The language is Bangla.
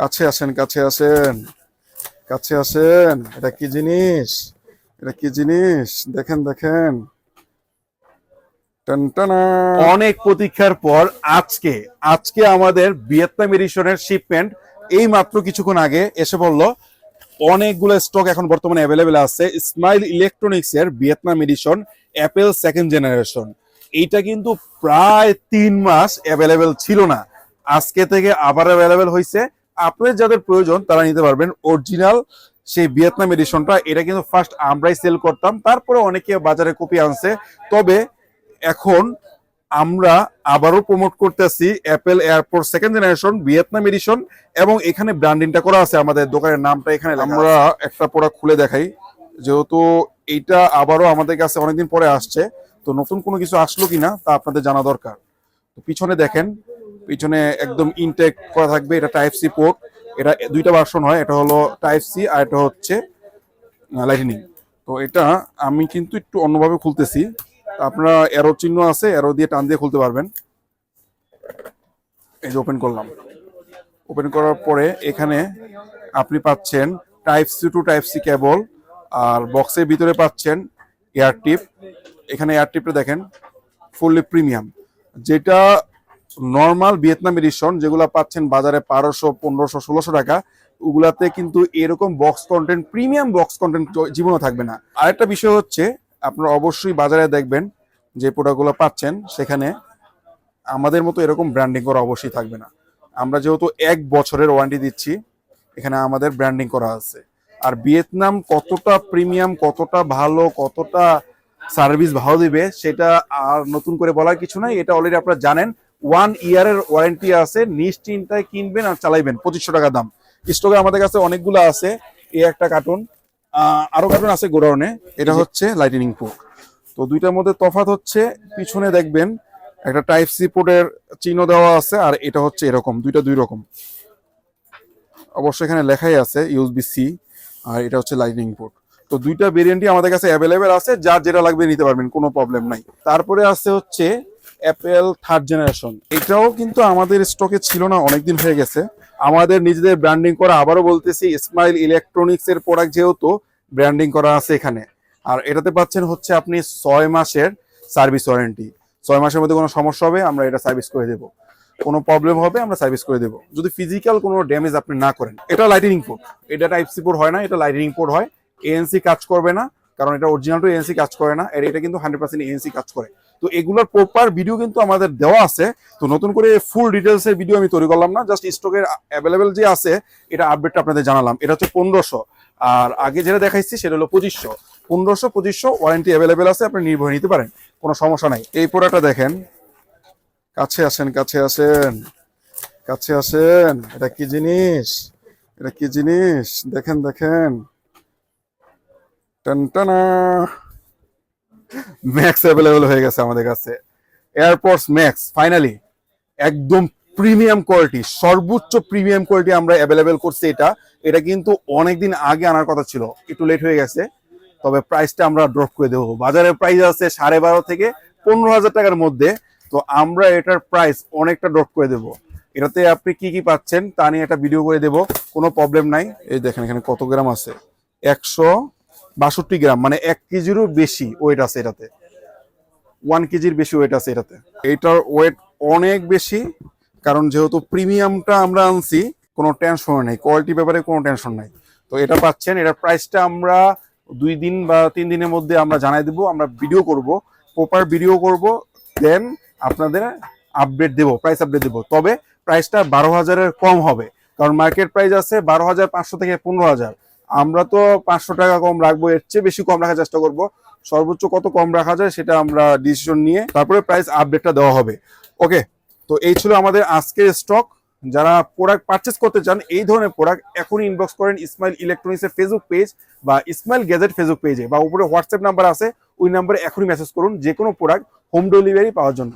কাছে আসেন কাছে আসেন। কাছে আসেন। এটা কি জিনিস? এটা কি জিনিস? দেখেন দেখেন। অনেক প্রতীক্ষার পর আজকে আজকে আমাদের ভিয়েতনাম এডিশনের শিপমেন্ট এই মাত্র কিছুক্ষণ আগে এসে বলল অনেকগুলো স্টক এখন বর্তমানে অ্যাভেলেবেল আছে। স্মাইল ইলেকট্রনিক্স এর Vietnam edition Apple second generation এইটা কিন্তু প্রায় তিন মাস অ্যাভেলেবেল ছিল না। আজকে থেকে আবার অ্যাভেলেবেল হয়েছে আপনাদের যাদের প্রয়োজন তারা নিতে পারবেন অরিজিনাল সেই ভিয়েতনাম এডিশনটা এটা কিন্তু ফার্স্ট আমরাই সেল করতাম। তারপরে অনেকে বাজারে কপি আনছে। তবে এখন আমরা আবারও প্রমোট করতেছি Apple AirPods second generation Vietnam edition এবং এখানে ব্র্যান্ডিংটা করা আছে আমাদের দোকানের নামটা। এখানে আমরা একটা প্রোডাক্ট খুলে দেখাই। যেহেতু এইটা আবারও আমাদের কাছে অনেকদিন পরে আসছে তো নতুন কোনো কিছু আসলো কিনা তা আপনাদের জানা দরকার। তো পিছনে দেখেন পিছনে একদম ইনটেক করা থাকবে, এটা টাইপ সি পোর্ট এটা দুইটা ভার্সন হয়, এটা হলো টাইপ সি আর এটা হচ্ছে লাইটনিং তো এটা আমি কিন্তু একটু অন্যভাবে খুলতেছি। আপনারা এরো চিহ্ন আছে এরো দিয়ে টান দিয়ে খুলতে পারবেন। এই যে ওপেন করলাম। ওপেন করার পরে এখানে আপনি পাচ্ছেন type C to type C cable আর বক্সের ভিতরে পাচ্ছেন এয়ার টিপ এখানে এয়ার টিপটা দেখেন ফুললি প্রিমিয়াম যেটা নর্মাল ভিয়েতনাম এডিশন যেগুলো পাচ্ছেন বাজারে বারোশো, পনেরোশো, ষোলোশো টাকা, ওগুলাতে কিন্তু এরকম box content premium box content জীবনও থাকবে না। আরেকটা বিষয় হচ্ছে, আপনারা অবশ্যই বাজারে দেখবেন যে প্রোডাক্টগুলো পাচ্ছেন, সেখানে আমাদের মতো এরকম ব্র্যান্ডিং করা অবশ্যই থাকবে না। আমরা যেহেতু এক বছরের ওয়ারেন্টি দিচ্ছি, এখানে আমাদের ব্র্যান্ডিং করা আছে। আর ভিয়েতনাম কতটা প্রিমিয়াম কতটা ভালো, কতটা সার্ভিস ভালো দিবে, সেটা আর নতুন করে বলার কিছু নাই, এটা অলরেডি আপনারা জানেন। ওয়ান ইয়ারের ওয়ারেন্টি আছে, নিশ্চিন্তায় কিনবেন আর চালাইবেন, পঁচিশশো টাকা দাম। স্টকে আমাদের কাছে অনেকগুলো আছে, এই একটা কার্টুন আরও কার্টুন আছে গোডাউনে, এটা হচ্ছে লাইটেনিং পোর্ট তো দুইটার মধ্যে তফাৎ হচ্ছে, পিছনে দেখবেন একটা টাইপ সি পোর্টের চিহ্ন দেওয়া আছে, আর এটা হচ্ছে এরকম, দুইটা দুই রকম। অবশ্যই এখানে লেখাই আছে ইউএসবি সি আর এটা হচ্ছে লাইটনিং পোর্ট তো দুইটা ভেরিয়েন্টই আমাদের কাছে অ্যাভেলেবেল আছে, যার যেটা লাগবে নিতে পারবেন, কোনো প্রবলেম নাই। তারপরে আছে হচ্ছে অ্যাপেল থার্ড জেনারেশন এটাও কিন্তু আমাদের স্টকে ছিল না, অনেকদিন হয়ে গেছে। আমাদের নিজেদের ব্র্যান্ডিং করা, আবারও বলতেছি স্মাইল ইলেকট্রনিক্স এর প্রোডাক্ট যেহেতু ব্র্যান্ডিং করা আছে এখানে। আর এটাতে পাচ্ছেন হচ্ছে আপনি ছয় মাসের সার্ভিস ওয়ারেন্টি ছয় মাসের মধ্যে কোনো সমস্যা হবে, আমরা এটা সার্ভিস করে দেবো। কোনো প্রবলেম হবে, আমরা সার্ভিস করে দেবো। যদি ফিজিক্যাল কোনো ড্যামেজ আপনি না করেন, এটা লাইটিনিং পোর্ট এটা টাইপ সি পোর্ট হয় না, এটা লাইটিনিং পোর্ট হয়। এএনসি কাজ করবে না, কারণ এটা অরিজিনাল টু এএনসি কাজ করে না এটা কিন্তু হান্ড্রেড পার্সেন্ট এএনসি কাজ করে। তো এগুলোর প্রপার ভিডিও কিন্তু আমাদের দেওয়া আছে। তো নতুন করে ফুল ডিটেলস এর ভিডিও আমি তৈরি করলাম না জাস্ট স্টকের অ্যাভেলেবেল যে আছে, এটা আপডেটটা আপনাদের জানালাম। এটা হচ্ছে পনেরোশো। আর আগে যেটা দেখাইছি সেটা হলো পঁচিশশো। পনেরোশো, পঁচিশশো ওয়ারেন্টি অ্যাভেলেবেল আছে, আপনি নির্ভয় নিতে পারেন। কোনো সমস্যা নাই। এই প্রোডাক্টটা দেখেন। কাছে আসেন কাছে আসেন। কাছে আসেন। এটা কি জিনিস? এটা কি জিনিস? দেখেন দেখেন। টানটানা ম্যাক্স অ্যাভেলেবেল হয়ে গেছে আমাদের কাছে। এয়ারপোর্টস ম্যাক্স ফাইনালি একদম প্রিমিয়াম কোয়ালিটি সর্বোচ্চ প্রিমিয়াম কোয়ালিটি আমরা অ্যাভেলেবেল করছি এটা। এটা কিন্তু অনেকদিন আগে আনার কথা ছিল, একটু লেট হয়ে গেছে, তবে প্রাইসটা আমরা ড্রপ করে দেবো। বাজারের প্রাইস আছে সাড়ে বারো থেকে পনেরো হাজার টাকার মধ্যে, তো আমরা এটার প্রাইস অনেকটা ড্রপ করে দেবো। এটাতে আপনি কি কি পাচ্ছেন তা নিয়ে একটা ভিডিও করে দেবো, কোনো প্রবলেম নাই। এই দেখেন এখানে কত গ্রাম আছে? একশো বাষট্টি গ্রাম মানে এক কেজিরও বেশি ওয়েট আছে এটাতে। ওয়ান কেজির বেশি ওয়েট আছে এটাতে। এইটার ওয়েট অনেক বেশি, কারণ যেহেতু প্রিমিয়ামটা আমরা আনছি, কোনো টেনশন নেই। কোয়ালিটি ব্যাপারে কোনো টেনশন নাই। তো এটা পাচ্ছেন, এটার প্রাইসটা আমরা দুই দিন বা তিন দিনের মধ্যে আমরা জানাই দেবো, আমরা ভিডিও করব প্রপার ভিডিও করব দেন আপনাদের আপডেট দেবো প্রাইস আপডেট দেবো। তবে প্রাইসটা বারো হাজারের কম হবে, কারণ মার্কেট প্রাইস আছে বারো হাজার পাঁচশো থেকে পনেরো হাজার। আমরা তো পাঁচশো টাকা কম রাখব, এর চেয়ে বেশি কম রাখার চেষ্টা করব। সর্বোচ্চ কত কম রাখা যায় সেটা আমরা ডিসিশন নিয়ে তারপরে প্রাইস আপডেটটা দেওয়া হবে। ওকে তো এই ছিল আমাদের আজকের স্টক যারা প্রোডাক্ট পারচেস করতে চান, এই ধরনের প্রোডাক্ট এখনই ইনবক্স করেন ইসমাইল ইলেকট্রনিক্স এর ফেসবুক পেজ বা ইসমাইল গ্যাজেট ফেসবুক পেজে বা উপরে হোয়াটসঅ্যাপ নাম্বার আছে, ওই নাম্বারে এখনই মেসেজ করুন যে কোনো প্রোডাক্ট হোম ডেলিভারি পাওয়ার জন্য।